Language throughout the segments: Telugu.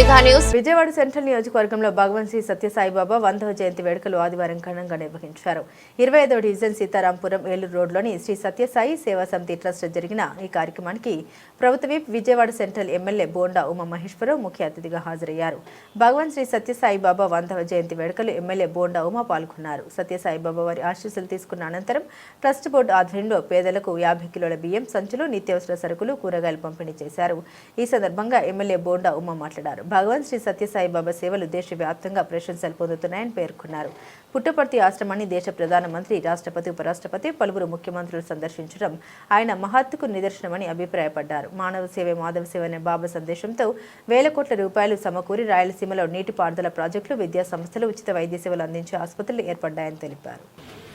Mega news. విజయవాడ సెంట్రల్ నియోజకవర్గంలో భగవాన్ శ్రీ సత్యసాయిబాబా వందవ జయంతి వేడుకలు ఆదివారం ఘనంగా నిర్వహించారు. ఇరవై ఐదవ డివిజన్ సీతారాంపురం ఏలూరు రోడ్లోని శ్రీ సత్యసాయి సేవా సమితి ట్రస్ట్ జరిగిన ఈ కార్యక్రమానికి ప్రభుత్వ whip Vijayawada central MLA Bonda Uma Maheswararao ముఖ్య అతిథిగా హాజరయ్యారు. భగవాన్ శ్రీ సత్యసాయి బాబా వందవ జయంతి వేడుకలు ఎమ్మెల్యే బోండా ఉమా పాల్గొన్నారు. సత్యసాయిబాబా వారి ఆశీస్సులు తీసుకున్న అనంతరం ట్రస్ట్ బోర్డు ఆధ్వర్యంలో పేదలకు యాభై కిలోల బియ్యం సంచులు నిత్యావసర సరుకులు కూరగాయలు పంపిణీ చేశారు. ఈ సందర్భంగా ఎమ్మెల్యే బోండా ఉమా మాట్లాడారు. భగవాన్ శ్రీ సత్యసాయిబాబా సేవలు దేశవ్యాప్తంగా ప్రశంసలు పొందుతున్నాయని పేర్కొన్నారు. పుట్టపర్తి ఆశ్రమాన్ని దేశ ప్రధానమంత్రి రాష్ట్రపతి ఉపరాష్ట్రపతి పలువురు ముఖ్యమంత్రులు సందర్శించడం ఆయన మహత్తుకు నిదర్శనమని అభిప్రాయపడ్డారు. మానవ సేవే మాధవ సేవ అనే బాబా సందేశంతో వేల కోట్ల రూపాయలు సమకూరి రాయలసీమలో నీటిపారుదల ప్రాజెక్టులు విద్యా సంస్థలు ఉచిత వైద్య సేవలు అందించే ఆసుపత్రులు ఏర్పడ్డాయని తెలిపారు.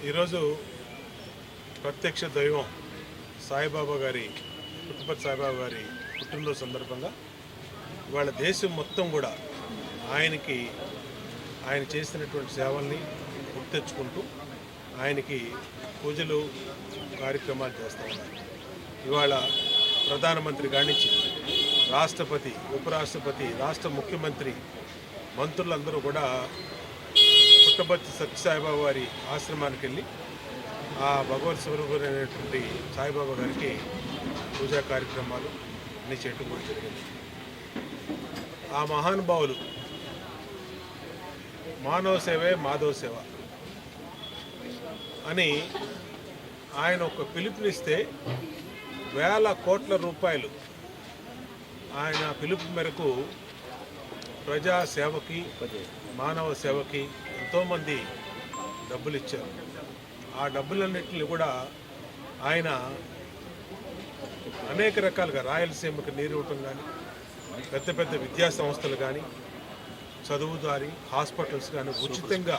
ఈరోజు ప్రత్యక్ష దైవం సాయిబాబా గారి పుట్టుపతి సాయిబాబా గారి పుట్టినరోజు సందర్భంగా వాళ్ళ దేశం మొత్తం కూడా ఆయనకి ఆయన చేసినటువంటి సేవల్ని గుర్తెచ్చుకుంటూ ఆయనకి పూజలు కార్యక్రమాలు చేస్తూ ఉన్నారు. ఇవాళ ప్రధానమంత్రి కానించి రాష్ట్రపతి ఉపరాష్ట్రపతి రాష్ట్ర ముఖ్యమంత్రి మంత్రులందరూ కూడా పుట్టపర్తి సత్యసాయిబాబా వారి ఆశ్రమానికి వెళ్ళి ఆ భగవత్ స్వరూపుడైనటువంటి సాయిబాబా గారికి పూజా కార్యక్రమాలు అన్ని చేయటం కూడా జరిగింది. ఆ మహానుభావులు. మానవ సేవే మాధవ సేవ అని ఆయన ఒక పిలుపునిస్తే వేల కోట్ల రూపాయలు ఆయన పిలుపు మేరకు ప్రజా సేవకి మానవ సేవకి ఎంతోమంది డబ్బులు ఇచ్చారు ఆ డబ్బులన్నింటినీ కూడా ఆయన అనేక రకాలుగా రాయలసీమకి నీరు ఇవ్వటం కానీ పెద్ద పెద్ద విద్యా సంస్థలు కానీ చదువుదారి హాస్పిటల్స్ కానీ ఉచితంగా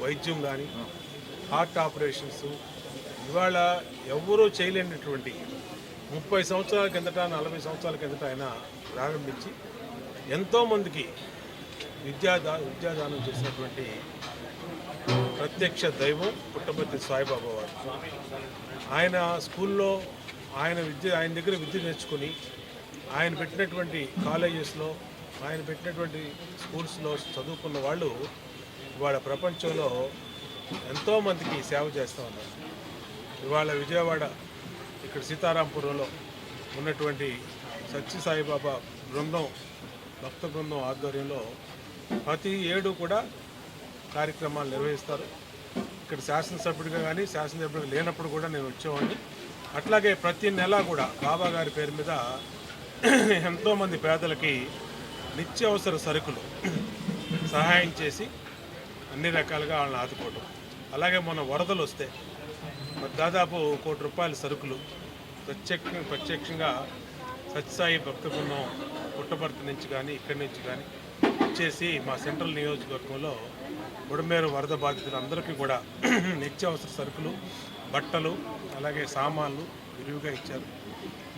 వైద్యం కానీ హార్ట్ ఆపరేషన్స్ ఇవాళ ఎవరూ చేయలేనటువంటి ముప్పై సంవత్సరాల కిందట నలభై సంవత్సరాల కిందట ఆయన ప్రారంభించి ఎంతోమందికి విద్యాదా విద్యాదానం చేసినటువంటి ప్రత్యక్ష దైవం పుట్టపర్తి సాయిబాబా వారు. ఆయన స్కూల్లో ఆయన విద్య ఆయన దగ్గర విద్య నేర్చుకుని ఆయన పెట్టినటువంటి కాలేజెస్లో ఆయన పెట్టినటువంటి స్కూల్స్లో చదువుకున్న వాళ్ళు ఇవాళ ప్రపంచంలో ఎంతోమందికి సేవ చేస్తూ ఉన్నారు. ఇవాళ విజయవాడ ఇక్కడ సీతారాంపురంలో ఉన్నటువంటి సత్య సాయిబాబా బృందం భక్త బృందం ఆధ్వర్యంలో ప్రతి ఏడు కూడా కార్యక్రమాలు నిర్వహిస్తారు. ఇక్కడ శాసనసభ్యుడిగా కానీ శాసనసభ్యుడిగా లేనప్పుడు కూడా నేను వచ్చేవాడిని. అట్లాగే ప్రతి నెల కూడా బాబా గారి పేరు మీద ఎంతోమంది పేదలకి నిత్యావసర సరుకులు సహాయం చేసి అన్ని రకాలుగా వాళ్ళని ఆదుకోవడం అలాగే మొన్న వరదలు వస్తే మరి దాదాపు కోటి రూపాయల సరుకులు ప్రత్యక్ష ప్రత్యక్షంగా సత్యసాయి భక్త బృందం పుట్టపర్తి నుంచి కానీ ఇక్కడి నుంచి కానీ ఇచ్చేసి మా సెంట్రల్ నియోజకవర్గంలో బుడమేరు వరద బాధితులందరికీ కూడా నిత్యావసర సరుకులు బట్టలు అలాగే సామాన్లు విరివిగా ఇచ్చారు.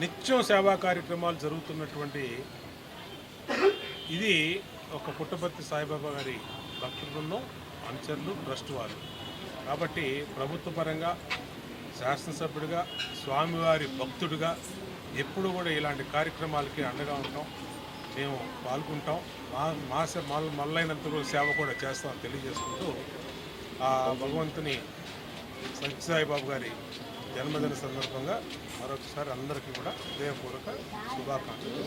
నిత్యం సేవా కార్యక్రమాలు జరుగుతున్నటువంటి ఇది ఒక పుట్టపర్తి సాయిబాబా గారి భక్త బృందం అనుచరులు ట్రస్ట్ వారు కాబట్టి ప్రభుత్వ పరంగా శాసనసభ్యుడిగా స్వామివారి భక్తుడిగా ఎప్పుడు కూడా ఇలాంటి కార్యక్రమాలకి అండగా ఉంటాం. మేము పాల్గొంటాం. మా మా సే- మల్లైనంత కూడా సేవ కూడా చేస్తామని తెలియజేసుకుంటూ ఆ భగవంతుని సత్యసాయిబాబు గారి జన్మదిన సందర్భంగా మరొకసారి అందరికీ కూడా హృదయపూర్వక శుభాకాంక్షలు.